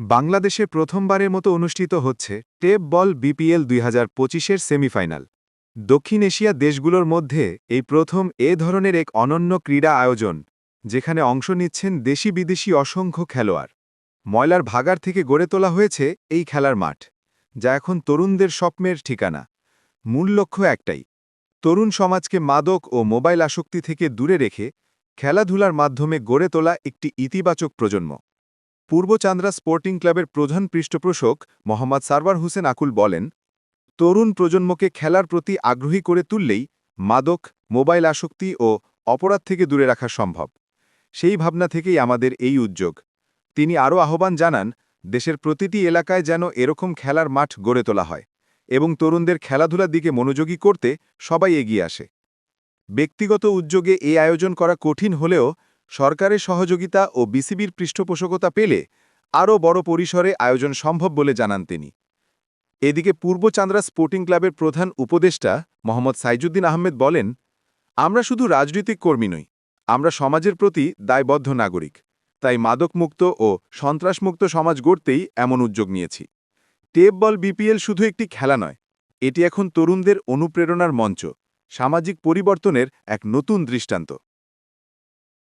বাংলাদেশে প্রথমবারের মতো অনুষ্ঠিত হচ্ছে টেপ বল বিপিএল দুই হাজার পঁচিশের সেমিফাইনাল। দক্ষিণ এশিয়া দেশগুলোর মধ্যে এই প্রথম এ ধরনের এক অনন্য ক্রীড়া আয়োজন, যেখানে অংশ নিচ্ছেন দেশি বিদেশি অসংখ্য খেলোয়াড়। ময়লার ভাগার থেকে গড়ে তোলা হয়েছে এই খেলার মাঠ, যা এখন তরুণদের স্বপ্নের ঠিকানা। মূল লক্ষ্য একটাই, তরুণ সমাজকে মাদক ও মোবাইল আসক্তি থেকে দূরে রেখে খেলাধুলার মাধ্যমে গড়ে তোলা একটি ইতিবাচক প্রজন্ম। পূর্ব চান্দ্রা স্পোর্টিং ক্লাবের প্রধান পৃষ্ঠপোষক মোহাম্মদ সারওয়ার হোসেন আকুল বলেন, তরুণ প্রজন্মকে খেলার প্রতি আগ্রহী করে তুললেই মাদক, মোবাইল আসক্তি ও অপরাধ থেকে দূরে রাখা সম্ভব। সেই ভাবনা থেকেই আমাদের এই উদ্যোগ। তিনি আরও আহ্বান জানান, দেশের প্রতিটি এলাকায় যেন এরকম খেলার মাঠ গড়ে তোলা হয় এবং তরুণদের খেলাধুলার দিকে মনোযোগী করতে সবাই এগিয়ে আসে। ব্যক্তিগত উদ্যোগে এই আয়োজন করা কঠিন হলেও সরকারের সহযোগিতা ও বিসিবির পৃষ্ঠপোষকতা পেলে আরও বড় পরিসরে আয়োজন সম্ভব বলে জানান তিনি। এদিকে পূর্ব চান্দ্রা স্পোর্টিং ক্লাবের প্রধান উপদেষ্টা মোহাম্মদ সাইজুদ্দিন আহমেদ বলেন, আমরা শুধু রাজনৈতিক কর্মী নই, আমরা সমাজের প্রতি দায়বদ্ধ নাগরিক, তাই মাদকমুক্ত ও সন্ত্রাসমুক্ত সমাজ গড়তেই এমন উদ্যোগ নিয়েছি। টেপ বল বিপিএল শুধু একটি খেলা নয়, এটি এখন তরুণদের অনুপ্রেরণার মঞ্চ, সামাজিক পরিবর্তনের এক নতুন দৃষ্টান্ত।